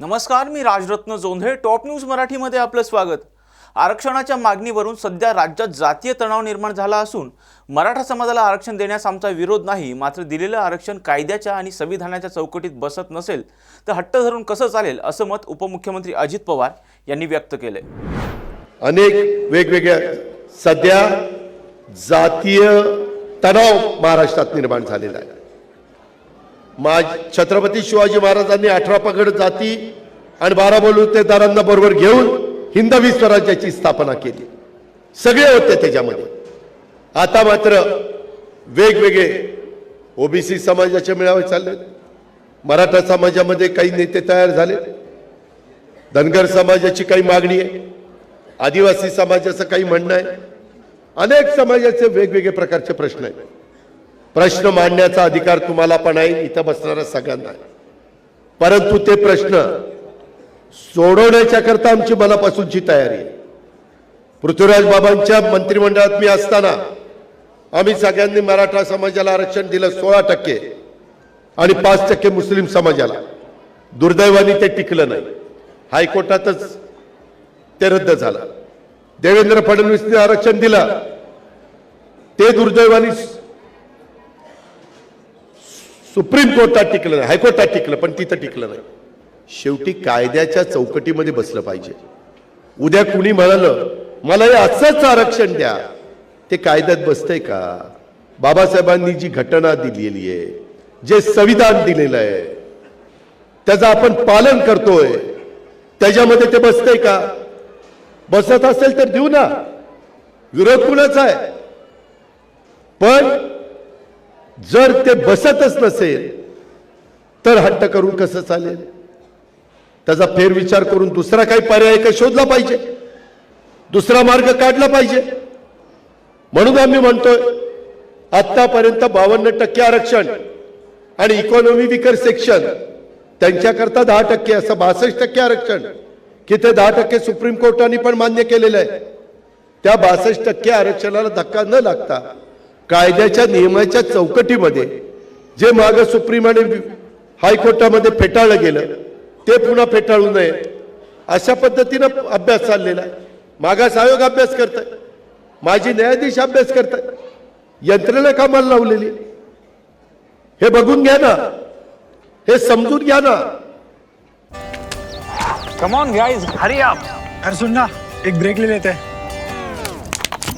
नमस्कार मी Rajratna Jondhale top news मराठीमध्ये आपलं स्वागत. आरक्षणाच्या मागणीवरून सध्या राज्यात जातीय तणाव निर्माण झाला असून मराठा समाजाला आरक्षण देण्यास आमचा विरोध नाही मात्र दिलेलं आरक्षण कायद्याच्या आणि संविधानाच्या चौकटीत बसत नसेल तर हट्ट धरून कसं चालेल असं मत उपमुख्यमंत्री अजित पवार यांनी व्यक्त केलंय. अनेक वेगवेगळ्या सध्या जातीय तणाव महाराष्ट्रात निर्माण झालेला आहे. माज छत्रपती शिवाजी महाराजांनी अठरा पगड जाती आणि बारा बलुतेदारांना बरोबर घेऊन हिंदवी स्वराज्याची स्थापना केली. सगळे होते त्याच्यामध्ये. आता मात्र वेगवेगळे ओबीसी समाजाचे मेळावे चालले. मराठा समाजामध्ये काही नेते तयार झाले. धनगर समाजाची काही मागणी आहे. आदिवासी समाजाचं काही म्हणणं आहे. अनेक समाजाचे वेगवेगळे प्रकारचे प्रश्न आहेत. प्रश्न मांडण्याचा अधिकार तुम्हाला पण आहे इथं बसणाऱ्या सगळ्यांना परंतु ते प्रश्न सोडवण्याच्या करता आमची मनापासूनची तयारी आहे. पृथ्वीराज बाबांच्या मंत्रिमंडळात मी असताना आम्ही सगळ्यांनी मराठा समाजाला आरक्षण दिलं सोळा टक्के आणि पाच टक्के मुस्लिम समाजाला. दुर्दैवाने ते टिकलं नाही. हायकोर्टातच ते रद्द झालं. देवेंद्र फडणवीसने आरक्षण दिलं. ते दुर्दैवाने सुप्रीम कोर्टात टिकलं नाही हायकोर्टात टिकलं पण तिथं टिकलं नाही. शेवटी कायद्याच्या चौकटीमध्ये बसलं पाहिजे. उद्या कुणी म्हणालं मला हे असंच आरक्षण द्या. ते कायद्यात बसतंय का? बाबासाहेबांनी जी घटना दिलेली आहे जे संविधान दिलेलं आहे त्याचं आपण पालन करतोय. त्याच्यामध्ये ते बसतंय का? बसत असेल तर देऊ ना. विरोध कुणाचा आहे? पण जर ते बसतच नसेल तर हट्ट करून कसं चालेल? त्याचा फेरविचार करून दुसरा काही पर्याय का शोधला पाहिजे. दुसरा मार्ग काढला पाहिजे. म्हणून आम्ही म्हणतोय आतापर्यंत बावन्न टक्के आरक्षण आणि इकॉनॉमी विकर सेक्शन त्यांच्याकरता दहा टक्के असं बासष्ट टक्के आरक्षण की ते दहा टक्के सुप्रीम कोर्टाने पण मान्य केलेलं आहे. त्या बासष्ट टक्के आरक्षणाला धक्का न लागता कायद्याच्या नियमाच्या चौकटीमध्ये जे माग सुप्रीम आणि हायकोर्टामध्ये फेटाळलं गेलं ते पुन्हा फेटाळू नये. अशा पद्धतीनं अभ्यास चाललेला आहे. मागास आयोग अभ्यास करत आहे माझी न्यायाधीश अभ्यास करताय. यंत्रणा कामाला लावलेली आहे. हे बघून घ्या ना. हे समजून घ्या ना. Come on guys hurry up अरे सुन ना एक ब्रेक ले लेते. हैं